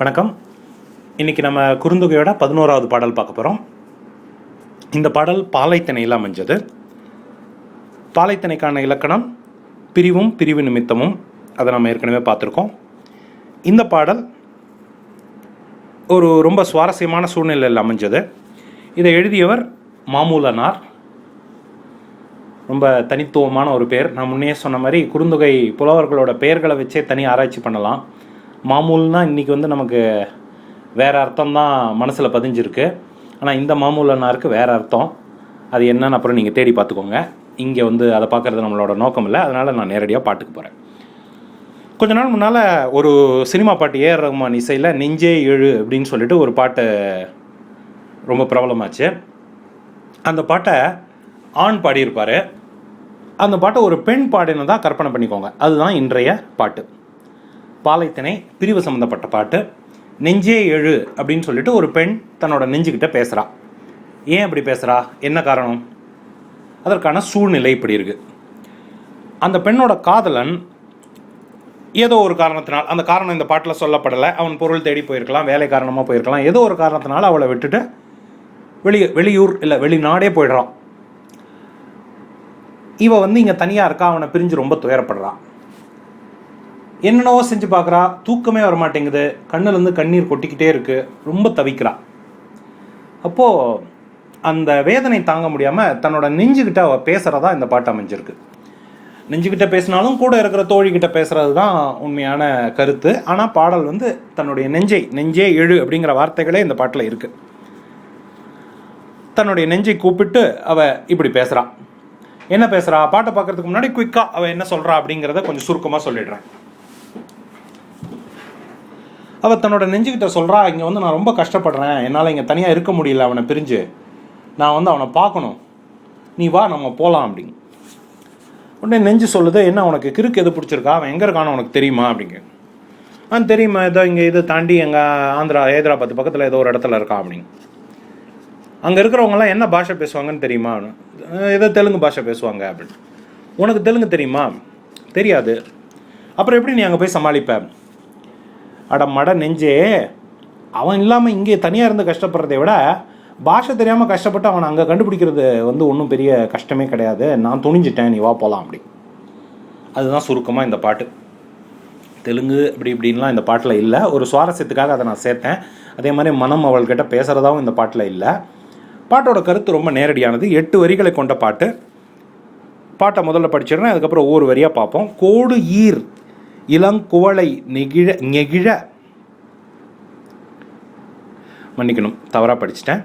வணக்கம். இன்றைக்கி நம்ம குறுந்தொகையோட பதினோராவது பாடல் பார்க்க போகிறோம் இந்த பாடல் பாலைத்திணையில் அமைஞ்சது. பாலைத்திணைக்கான இலக்கணம் பிரிவும் பிரிவு நிமித்தமும் அதை நம்ம ஏற்கனவே பார்த்துருக்கோம். இந்த பாடல் ஒரு ரொம்ப சுவாரஸ்யமான சூழ்நிலையில் அமைஞ்சது. இதை எழுதியவர் மாமூலனார். ரொம்ப தனித்துவமான ஒரு பேர். நான் முன்னே சொன்ன மாதிரி குறுந்தொகை புலவர்களோட பெயர்களை வச்சே தனி ஆராய்ச்சி பண்ணலாம். மாமூல்னால் இன்றைக்கி வந்து நமக்கு வேறு அர்த்தம் தான் மனசில் பதிஞ்சிருக்கு. ஆனால் இந்த மாமூலனாருக்கு வேறு அர்த்தம். அது என்னன்னு அப்புறம் நீங்கள் தேடி பார்த்துக்கோங்க. இங்கே வந்து அதை பார்க்குறது நம்மளோட நோக்கம் இல்லை. அதனால் நான் நேரடியாக பாட்டுக்கு போகிறேன் கொஞ்ச நாள் முன்னால் ஒரு சினிமா பாட்டு ஏஆர் ரஹ்மான் இசையில் நெஞ்சே எழு அப்படின்னு சொல்லிட்டு ஒரு பாட்டு ரொம்ப பிரபலமாச்சு. அந்த பாட்டை ஆண் பாடியிருப்பார். அந்த பாட்டை ஒரு பெண் பாடினதா கற்பனை பண்ணிக்கோங்க. அதுதான் இன்றைய பாட்டு. பாலைத்திணை பிரிவு சம்மந்தப்பட்ட பாட்டு நெஞ்சே எழு அப்படின்னு சொல்லிட்டு ஒரு பெண் தன்னோட நெஞ்சுக்கிட்ட பேசுகிறா ஏன் அப்படி பேசுகிறா என்ன காரணம்? அதற்கான சூழ்நிலை இப்படி இருக்குது அந்த பெண்ணோட காதலன் ஏதோ ஒரு காரணத்தினால் அந்த காரணம் இந்த பாட்டில் சொல்லப்படலை அவன் பொருள் தேடி போயிருக்கலாம் வேலை காரணமாக போயிருக்கலாம் ஏதோ ஒரு காரணத்தினால அவளை விட்டுட்டு வெளியே வெளியூர் இல்லை வெளிநாடே போயிடுறான். இவ வந்து இங்கே தனியாக இருக்கா? அவனை பிரிஞ்சு ரொம்ப துயரப்படுறான் என்னென்னவோ செஞ்சு பார்க்குறா தூக்கமே வர மாட்டேங்குது கண்ணுலேருந்து கண்ணீர் கொட்டிக்கிட்டே இருக்குது ரொம்ப தவிக்கிறா. அப்போது அந்த வேதனை தாங்க முடியாமல் தன்னோட நெஞ்சுக்கிட்ட அவள் பேசுகிறதா இந்த பாட்டு அமைஞ்சிருக்கு. நெஞ்சுக்கிட்ட பேசினாலும் கூட இருக்கிற தோழிக்கிட்ட பேசுகிறது தான் உண்மையான கருத்து. ஆனால் பாடல் வந்து தன்னுடைய நெஞ்சை நெஞ்சே எழு அப்படிங்கிற வார்த்தைகளே இந்த பாட்டில் இருக்குது தன்னுடைய நெஞ்சை கூப்பிட்டு அவள் இப்படி பேசுகிறான் என்ன பேசுகிறா பாட்டை பார்க்கறதுக்கு முன்னாடி குயிக்காக அவள் என்ன சொல்கிறா அப்படிங்கிறத கொஞ்சம் சுருக்கமாக சொல்லிடுறேன். அவள் தன்னோட நெஞ்சுக்கிட்ட சொல்கிறா இங்கே வந்து நான் ரொம்ப கஷ்டப்படுறேன். என்னால் இங்கே தனியாக இருக்க முடியல. அவனை பிரிஞ்சு நான் வந்து அவனை பார்க்கணும். நீ வா நம்ம போகலாம் அப்படின்னு உடனே நெஞ்சு சொல்லுது என்ன உனக்கு கிறுக்கு எது பிடிச்சிருக்கா? அவன் எங்கே இருக்கான்னு உனக்கு தெரியுமா? அப்படிங்க. ஆ தெரியுமா. ஏதோ இங்கே இதை தாண்டி எங்கள் ஆந்திரா ஹைதராபாத் பக்கத்தில் ஏதோ ஒரு இடத்துல இருக்கா? அப்படின்னு அங்கே இருக்கிறவங்கலாம் என்ன பாஷை பேசுவாங்கன்னு தெரியுமா? ஏதோ தெலுங்கு பாஷை பேசுவாங்க அப்படின்னு. உனக்கு தெலுங்கு தெரியுமா? தெரியாது. அப்புறம் எப்படி நீ அங்கே போய் சமாளிப்பேன் அட மட நெஞ்சே. அவன் இல்லாமல் இங்கே தனியாக இருந்து கஷ்டப்படுறதை விட பாஷை தெரியாமல் கஷ்டப்பட்டு அவனை அங்கே கண்டுபிடிக்கிறது வந்து ஒன்றும் பெரிய கஷ்டமே கிடையாது. நான் துணிஞ்சிட்டேன் நீ வா போகலாம் அப்படி. அதுதான் சுருக்கமாக இந்த பாட்டு. தெலுங்கு இப்படி இப்படின்லாம் இந்த பாட்டில் இல்லை. ஒரு சுவாரஸ்யத்துக்காக அதை நான் சேர்த்தேன். அதே மாதிரி மனம் அவள்கிட்ட பேசுகிறதாவும் இந்த பாட்டில் இல்லை. பாட்டோட கருத்து ரொம்ப நேரடியானது. எட்டு வரிகளை கொண்ட பாட்டு. பாட்டை முதல்ல படிச்சிடுறேன் அதுக்கப்புறம் ஒவ்வொரு வரியாக பார்ப்போம். கோடு ஈர். இளங்குவளை நெகிழ நெகிழ. மன்னிக்கணும் தவறாக படிச்சிட்டேன்.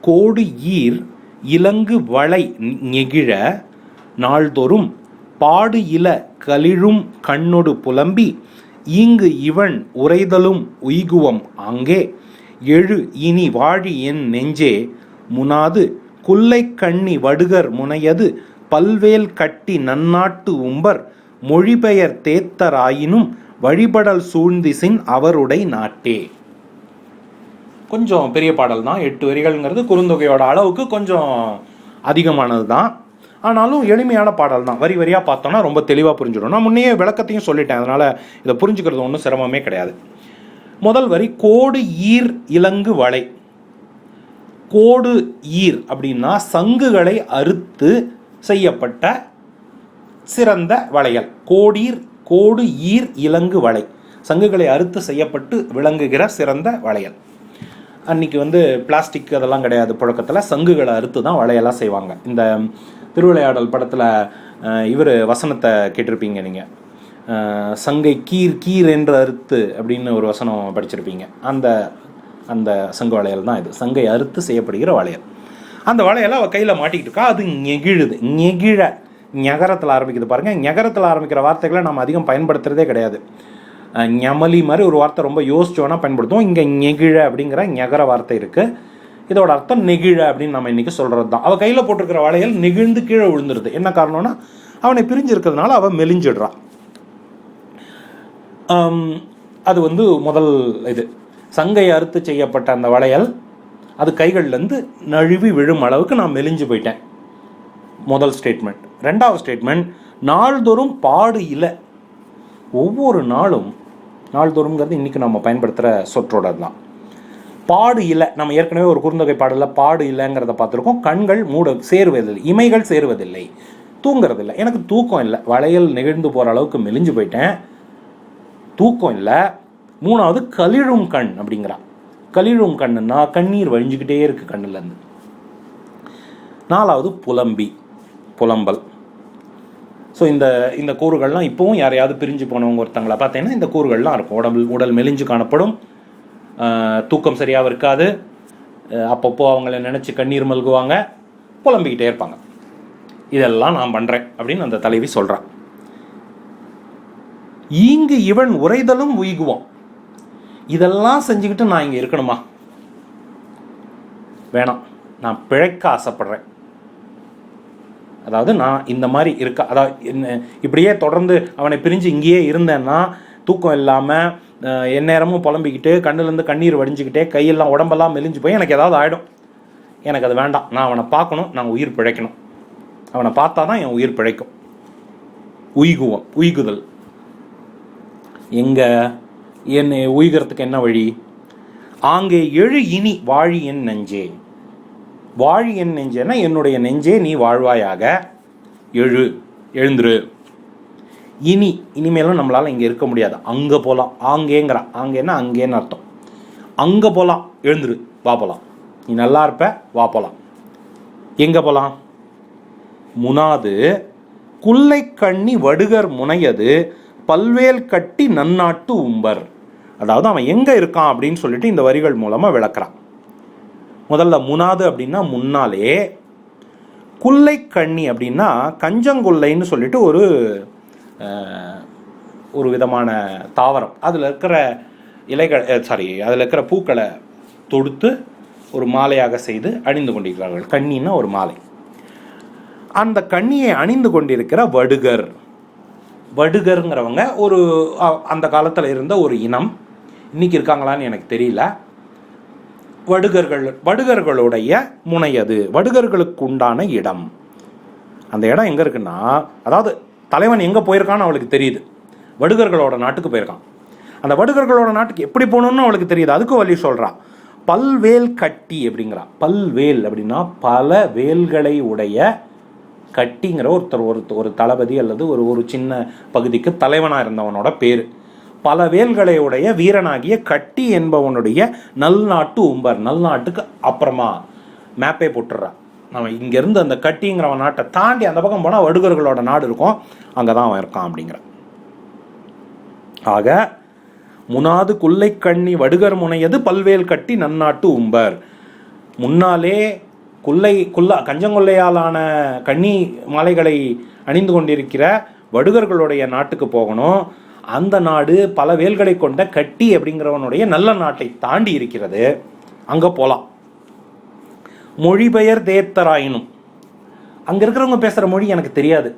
கோடு ஈர் இலங்கு வளை நெகிழ நாள்தோறும் பாடு இல கழிழும் கண்ணொடு புலம்பி ஈங்கு இவன் உரைதலும் உய்குவம் அங்கே. எழு இனி வாழி என் நெஞ்சே முனாது குல்லை கண்ணி வடுகர் முனையது பல்வேல் கட்டி நன்னாட்டு உம்பர் மொழிபெயர் தேத்தராயினும் வழிபடல் சூழ்ந்திசின் அவருடை நாட்டே. கொஞ்சம் பெரிய பாடல் தான். எட்டு வரிகள்ங்கிறது குறுந்தொகையோட அளவுக்கு கொஞ்சம் அதிகமானது தான் ஆனாலும் எளிமையான பாடல் தான். வரி வரியாக பார்த்தோன்னா ரொம்ப தெளிவாக புரிஞ்சிடும். நான் முன்னையே விளக்கத்தையும் சொல்லிட்டேன். அதனால் இதை புரிஞ்சுக்கிறது ஒன்றும் சிரமமே கிடையாது. முதல் வரி கோடு ஈர் இலங்கு வலை கோடு ஈர் அப்படின்னா சங்குகளை அறுத்து செய்யப்பட்ட சிறந்த வளையல். கோடீர் கோடு ஈர் இலங்கு வளை. சங்குகளை அறுத்து செய்யப்பட்டு விளங்குகிற சிறந்த வளையல். அன்னைக்கு வந்து பிளாஸ்டிக் அதெல்லாம் கிடையாது புழக்கத்தில். சங்குகளை அறுத்து தான் வளையலாம் செய்வாங்க. இந்த திருவிளையாடல் படத்தில் இவர் வசனத்தை கேட்டிருப்பீங்க நீங்கள் சங்கை கீர் கீர் என்ற அறுத்து அப்படின்னு ஒரு வசனம் படிச்சிருப்பீங்க. அந்த அந்த சங்கு வளையல் தான் இது. சங்கை அறுத்து செய்யப்படுகிற வளையல். அந்த வளையலை அவள் கையில் மாட்டிக்கிட்டு இருக்கா. அது நெகிழுது. நெகிழ. ஞகரத்தில் ஆரம்பிக்குது பாருங்கள் ஞகரத்தில் ஆரம்பிக்கிற வார்த்தைகளை நம்ம அதிகம் பயன்படுத்துகிறதே கிடையாது. ஞமலி மாதிரி ஒரு வார்த்தை ரொம்ப யோசிச்சோன்னா பயன்படுத்துவோம். இங்கே நெகிழ அப்படிங்கிற ஞகர வார்த்தை இருக்குது இதோட அர்த்தம் நெகிழ அப்படின்னு நம்ம இன்றைக்கி சொல்கிறது தான் அவள் கையில் போட்டிருக்கிற வளையல் நெகிழ்ந்து கீழே விழுந்துருது. என்ன காரணம்னா அவனை பிரிஞ்சு இருக்கிறதுனால அவள் மெலிஞ்சிடுறான் அது வந்து முதல் இது. சங்கை அறுத்து செய்யப்பட்ட அந்த வளையல் அது கைகள்லேருந்து நழுவி விழும் அளவுக்கு நான் மெலிஞ்சு போயிட்டேன். முதல் ஸ்டேட்மெண்ட் ரெண்டாவது ஸ்டேட்மெண்ட் நாள்தோறும் பாடு இல்லை ஒவ்வொரு நாளும் நாள்தோறும்ங்கிறது இன்றைக்கி நம்ம பயன்படுத்துகிற சொற்றொடர் தான். பாடு இல்லை நம்ம ஏற்கனவே ஒரு குறுந்தொகை பாடலில் பாடு இல்லைங்கிறத பார்த்துருக்கோம். கண்கள் மூட சேருவதில்லை இமைகள் சேருவதில்லை தூங்குறதில்லை. எனக்கு தூக்கம் இல்லை வளையல் நெகிழ்ந்து போகிற அளவுக்கு மெலிஞ்சு போயிட்டேன். தூக்கம் இல்லை. மூணாவது கலிழும் கண் அப்படிங்கிறா. கலிழும் கண்ணுன்னா கண்ணீர் வழிஞ்சுக்கிட்டே இருக்குது கண்ணுலேருந்து. நாலாவது புலம்பி புலம்பல். ஸோ இந்த இந்த கூறுகள்லாம் இப்போவும் யாரையாவது பிரிஞ்சு போனவங்க ஒருத்தங்களை பார்த்தீங்கன்னா இந்த கூறுகள்லாம் இருக்கும். உடம்பு உடல் மெலிஞ்சு காணப்படும். தூக்கம் சரியாக இருக்காது. அப்பப்போ அவங்கள நினச்சி கண்ணீர் மல்குவாங்க. புலம்பிக்கிட்டே இருப்பாங்க. இதெல்லாம் நான் பண்ணுறேன் அப்படின்னு அந்த தலைவி சொல்கிறான் ஈங்கு இவன் உரைதலும் உய்குவான். இதெல்லாம் செஞ்சுக்கிட்டு நான் இங்கே இருக்கணுமா? வேணாம். நான் பிழைக்க ஆசைப்படுறேன். அதாவது நான் இந்த மாதிரி இருக்க அதாவது என்ன- இப்படியே தொடர்ந்து அவனை பிரிஞ்சு இங்கேயே இருந்தேன்னா தூக்கம் இல்லாமல் எந்நேரமும் புலம்பிக்கிட்டு கண்ணுலேருந்து கண்ணீர் வடிஞ்சிக்கிட்டே கையெல்லாம் உடம்பெல்லாம் மெலிஞ்சு போய் எனக்கு ஏதாவது ஆகிடும் எனக்கு அது வேண்டாம். நான் அவனை பார்க்கணும் நான் உயிர் பிழைக்கணும். அவனை பார்த்தா தான் என் உயிர் பிழைக்கும். உய்குவம் உய்குதல். எங்கே என்னை உய்கிறதுக்கு என்ன வழி? ஆங்கே எழு இனி வாழி என் நெஞ்சே. வாழி என் நெஞ்சேன்னா என்னுடைய நெஞ்சே நீ வாழ்வாயாக. எழு எழுந்துரு. இனி இனிமேலும் நம்மளால் இங்கே இருக்க முடியாது. அங்கே போகலாம் ஆங்கேங்கிற ஆங்கேன்னா அங்கேன்னு அர்த்தம். அங்கே போகலாம் எழுந்துரு. வா போகலாம் நீ நல்லா இருப்ப வா போகலாம் எங்கே போகலாம் முனாது குல்லை கண்ணி வடுகர் முனையது பல்வேல் கட்டி நன்னாட்டு உம்பர். அதாவது அவன் எங்கே இருக்கான் அப்படின்னு சொல்லிட்டு இந்த வரிகள் மூலமாக விளக்குறான். முதல்ல முனாது அப்படின்னா முன்னாலே குல்லை கண்ணி அப்படின்னா கஞ்சங்குல்லைன்னு சொல்லிட்டு ஒரு ஒரு விதமான தாவரம். அதில் இருக்கிற இலைகள் சாரி அதில் இருக்கிற பூக்களை தொடுத்து ஒரு மாலையாக செய்து அணிந்து கொண்டிருக்கிறார்கள். கண்ணின்னா ஒரு மாலை. அந்த கண்ணியை அணிந்து கொண்டிருக்கிற வடுகர். வடுகருங்கிறவங்க ஒரு அந்த காலத்தில் இருந்த ஒரு இனம். இன்னைக்கு இருக்காங்களான்னு எனக்கு தெரியல. வடுகர்கள் வடுகர்களுடைய முனையது வடுகர்களுக்கு உண்டான இடம். அந்த இடம் எங்கே இருக்குன்னா அதாவது தலைவன் எங்கே போயிருக்கான்னு அவளுக்கு தெரியுது. வடுகர்களோட நாட்டுக்கு போயிருக்கான். அந்த வடுகர்களோட நாட்டுக்கு எப்படி போகணும்னு அவளுக்கு தெரியுது. அதுக்கு வழி சொல்கிறான் பல்வேல் கட்டி அப்படிங்கிறா. பல்வேல் அப்படின்னா பல வேல்களை உடைய கட்டிங்கிற ஒருத்தர் ஒரு ஒரு தளபதி அல்லது ஒரு ஒரு சின்ன பகுதிக்கு தலைவனாக இருந்தவனோட பேர். பல வேல்களை உடைய வீரனாகிய கட்டி என்பவனுடைய நல்நாட்டு உம்பர் நல்நாட்டுக்கு அப்புறமா மேப்பே போட்டுடுறான் நம்ம இங்கேருந்து அந்த கட்டிங்கிறவன் நாட்டை தாண்டி அந்த பக்கம் போனால் வடுகர்களோட நாடு இருக்கும். அங்கே தான் அவன் இருக்கான் அப்படிங்கிற. ஆக முனாது குல்லை கண்ணி வடுகர் முனையது பல்வேல் கட்டி நன்னாட்டு உம்பர். முன்னாலே குல்லை குல்லா கஞ்சங்கொல்லையாலான கன்னி மாலைகளை அணிந்து கொண்டிருக்கிற வடுகர்களுடைய நாட்டுக்கு போகணும். அந்த நாடு பல வேல்களை கொண்ட கட்டி அப்படிங்கிறவனுடைய நல்ல நாட்டை தாண்டி இருக்கிறது. அங்கே போகலாம் மொழிபெயர் தேத்தராயினும். அங்கே இருக்கிறவங்க பேசுகிற மொழி எனக்கு தெரியாது.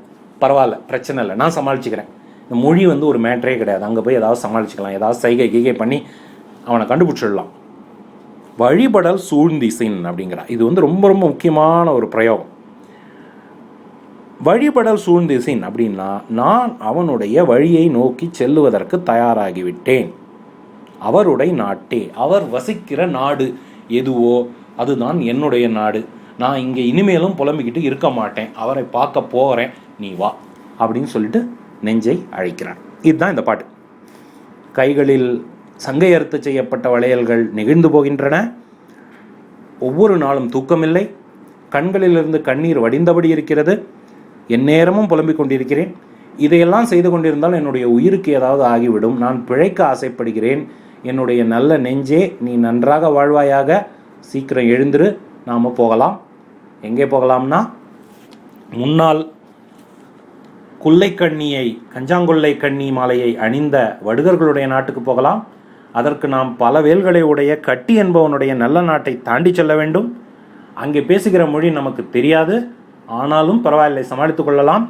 பரவாயில்ல பிரச்சனை இல்லை. நான் சமாளிச்சுக்கிறேன். இந்த மொழி வந்து ஒரு மேட்டரே கிடையாது. அங்கே போய் ஏதாவது சமாளிச்சுக்கலாம். ஏதாவது சைகை கீகை பண்ணி அவனை கண்டுபிடிச்சிடலாம். வழிபடல் சூழ்ந்திசின் அப்படிங்கிறான் இது வந்து ரொம்ப ரொம்ப முக்கியமான ஒரு பிரயோகம். வழிபடல் சூழ்ந்திசின் அப்படின்னா நான் அவனுடைய வழியை நோக்கி செல்லுவதற்கு தயாராகிவிட்டேன். அவருடைய நாட்டே அவர் வசிக்கிற நாடு எதுவோ அதுதான் என்னுடைய நாடு. நான் இங்கே இனிமேலும் புலம்பிக்கிட்டு இருக்க மாட்டேன். அவரை பார்க்க போகிறேன் நீ வா அப்படின்னு சொல்லிட்டு நெஞ்சை அழைக்கிறான். இதுதான் இந்த பாட்டு. கைகளில் சங்கை அறுத்து செய்யப்பட்ட வளையல்கள் நெகிழ்ந்து போகின்றன. ஒவ்வொரு நாளும் தூக்கமில்லை. கண்களிலிருந்து கண்ணீர் வடிந்தபடி இருக்கிறது. எந்நேரமும் புலம்பிக் கொண்டிருக்கிறேன். இதையெல்லாம் செய்து கொண்டிருந்தால் என்னுடைய உயிருக்கு ஏதாவது ஆகிவிடும். நான் பிழைக்க ஆசைப்படுகிறேன். என்னுடைய நல்ல நெஞ்சே நீ நன்றாக வாழ்வாயாக. சீக்கிரம் எழுந்துரு நாம் போகலாம். எங்கே போகலாம்னா? முன்னால் குல்லைக்கண்ணியை கஞ்சாங்கொல்லை கண்ணி மாலையை அணிந்த வடுகர்களுடைய நாட்டுக்கு போகலாம். அதற்கு நாம் பல வேல்களை உடைய கட்டி என்பவனுடைய நல்ல நாட்டை தாண்டி செல்ல வேண்டும். அங்கே பேசுகிற மொழி நமக்கு தெரியாது. ஆனாலும் பரவாயில்லை சமாளித்துக் கொள்ளலாம்.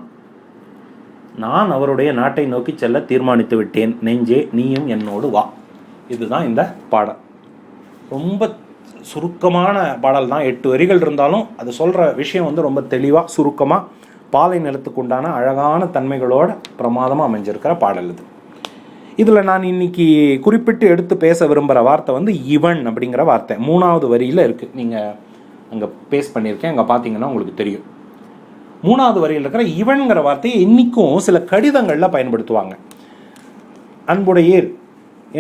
நான் அவருடைய நாட்டை நோக்கி செல்ல தீர்மானித்து விட்டேன். நெஞ்சே நீயும் என்னோடு வா. இதுதான் இந்த பாடல். ரொம்ப சுருக்கமான பாடல் தான். எட்டு வரிகள் இருந்தாலும் அது சொல்கிற விஷயம் வந்து ரொம்ப தெளிவாக சுருக்கமாக பாலை நிலத்துக்கு உண்டான அழகான தன்மைகளோட பிரமாதமாக அமைஞ்சிருக்கிற பாடல் இது. இதில் நான் இன்னைக்கு குறிப்பிட்டு எடுத்து பேச விரும்புகிற வார்த்தை வந்து இவன் அப்படிங்கிற வார்த்தை. மூணாவது வரியில் இருக்குது நீங்கள் அங்கே பேஸ் பண்ணியிருக்கேன். அங்கே பார்த்தீங்கன்னா உங்களுக்கு தெரியும். மூணாவது வரியில் இருக்கிற இவன்கிற வார்த்தையை இன்றைக்கும் சில கடிதங்களில் பயன்படுத்துவாங்க. அன்புடையீர்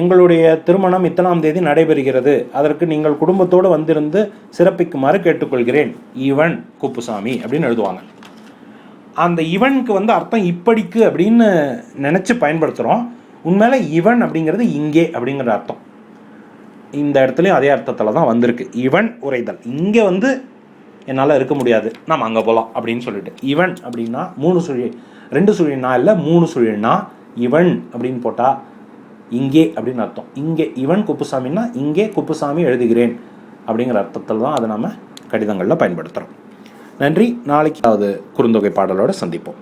எங்களுடைய திருமணம் இத்தனாம் தேதி நடைபெறுகிறது. அதற்கு நீங்கள் குடும்பத்தோடு வந்திருந்து சிறப்பிக்குமாறு கேட்டுக்கொள்கிறேன். இவன் குப்புசாமி அப்படின்னு எழுதுவாங்க. அந்த இவனுக்கு வந்து அர்த்தம் இப்படிக்கு அப்படின்னு நினச்சி பயன்படுத்துகிறோம் உண்மையில் இவன் அப்படிங்கிறது இங்கே அப்படிங்கிற அர்த்தம். இந்த இடத்துலையும் அதே அர்த்தத்தில் தான் வந்திருக்கு. இவன் உரைதல். இங்கே வந்து என்னால் இருக்க முடியாது. நாம் அங்கே போகலாம் அப்படின்னு சொல்லிட்டு. இவன் அப்படின்னா மூணு சுழி ரெண்டு சுழினா இல்லை மூணு சுழினா இவன் அப்படின்னு போட்டால் இங்கே அப்படின்னு அர்த்தம். இங்கே இவன் குப்புசாமின்னா இங்கே குப்புசாமி எழுதுகிறேன் அப்படிங்கிற அர்த்தத்தில் தான் அதை நம்ம கடிதங்களில் பயன்படுத்துகிறோம் நன்றி. நாளைக்கு அதாவது குறுந்தொகை பாடலோடு சந்திப்போம்.